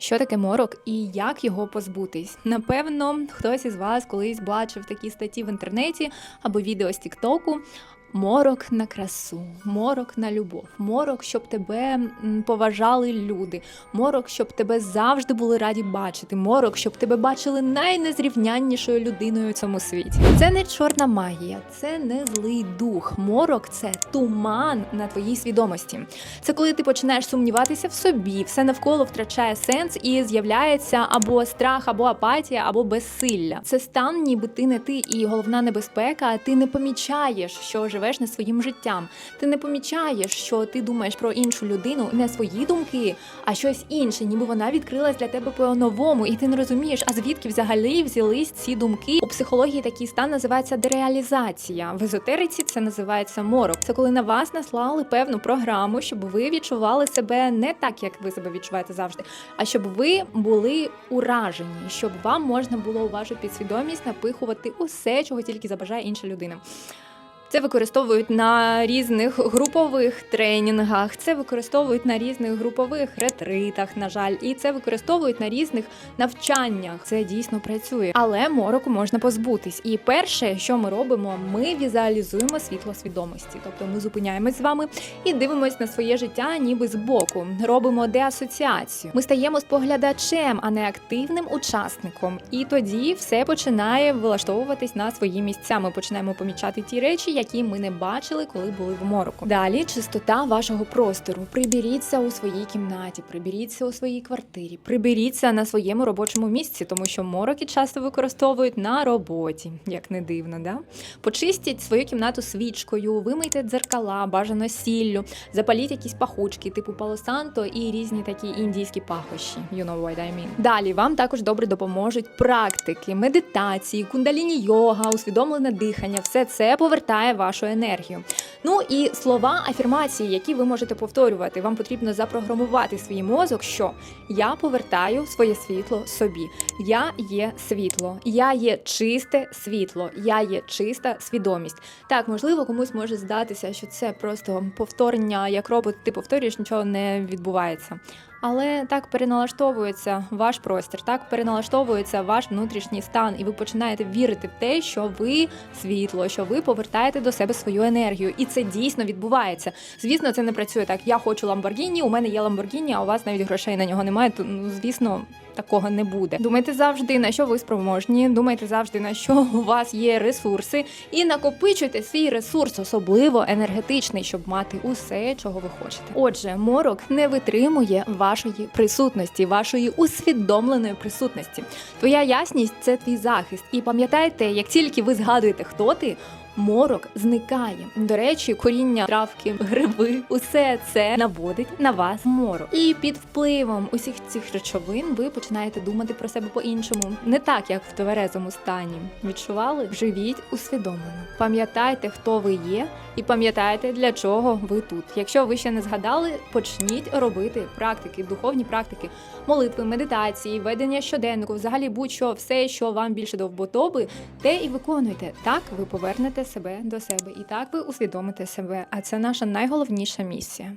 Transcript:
Що таке морок і як його позбутись? Напевно, хтось із вас колись бачив такі статті в інтернеті або відео з Тіктоку. Морок на красу, морок на любов, морок, щоб тебе поважали люди, морок, щоб тебе завжди були раді бачити, морок, щоб тебе бачили найнезрівняннішою людиною у цьому світі. Це не чорна магія, це не злий дух. Морок це туман на твоїй свідомості. Це коли ти починаєш сумніватися в собі, все навколо втрачає сенс і з'являється або страх, або апатія, або безсилля. Це стан, ніби ти не ти, і головна небезпека, ти не помічаєш, що живеш не своїм життям. Ти не помічаєш, що ти думаєш про іншу людину, не свої думки, а щось інше, ніби вона відкрилась для тебе по-новому, і ти не розумієш, а звідки взагалі взялись ці думки. У психології такий стан називається дереалізація. В езотериці це називається морок. Це коли на вас наслали певну програму, щоб ви відчували себе не так, як ви себе відчуваєте завжди, а щоб ви були уражені, щоб вам можна було у вашу підсвідомість напихувати усе, чого тільки забажає інша людина. Це використовують на різних групових тренінгах, це використовують на різних групових ретритах, на жаль, і це використовують на різних навчаннях. Це дійсно працює, але мороку можна позбутись. І перше, що ми робимо, ми візуалізуємо світло свідомості, тобто ми зупиняємось з вами і дивимось на своє життя, ніби збоку. Робимо деасоціацію. Ми стаємо споглядачем, а не активним учасником. І тоді все починає влаштовуватись на свої місця. Ми починаємо помічати ті речі, які ми не бачили, коли були в мороку. Далі чистота вашого простору. Приберіться у своїй кімнаті, приберіться у своїй квартирі, приберіться на своєму робочому місці, тому що мороки часто використовують на роботі, як не дивно, да? Почистіть свою кімнату свічкою, вимийте дзеркала, бажано сіллю, запаліть якісь пахучки, типу палосанто і різні такі індійські пахощі. You know what I mean. Далі вам також добре допоможуть практики, медитації, кундаліні йога, усвідомлене дихання. Все це повертає вашу енергію. Ну і слова афірмації, які ви можете повторювати. Вам потрібно запрограмувати свій мозок, що я повертаю своє світло собі. Я є світло, я є чисте світло, я є чиста свідомість. Так, можливо, комусь може здатися, що це просто повторення, як робот, ти повторюєш, нічого не відбувається. Але так переналаштовується ваш простір, так переналаштовується ваш внутрішній стан, і ви починаєте вірити в те, що ви світло, що ви повертаєте до себе свою енергію, і це дійсно відбувається. Звісно, це не працює так. Я хочу Ламборгіні, у мене є Ламборгіні, а у вас навіть грошей на нього немає. То ну звісно. Такого не буде. Думайте завжди, на що ви спроможні. Думайте завжди, на що у вас є ресурси, і накопичуйте свій ресурс, особливо енергетичний, щоб мати усе, чого ви хочете. Отже, морок не витримує вашої присутності, вашої усвідомленої присутності. Твоя ясність це твій захист. І пам'ятайте, як тільки ви згадуєте, хто ти. Морок зникає. До речі, коріння травки, гриби, усе це наводить на вас морок. І під впливом усіх цих речовин ви починаєте думати про себе по-іншому, не так, як в тверезому стані. Відчували? Живіть усвідомлено. Пам'ятайте, хто ви є, і пам'ятайте, для чого ви тут. Якщо ви ще не згадали, почніть робити практики, духовні практики, молитви, медитації, ведення щоденнику, взагалі будь-що, все, що вам більше до вподоби, те і виконуйте. Так ви повернете себе до себе, і так ви усвідомите себе. А це наша найголовніша місія.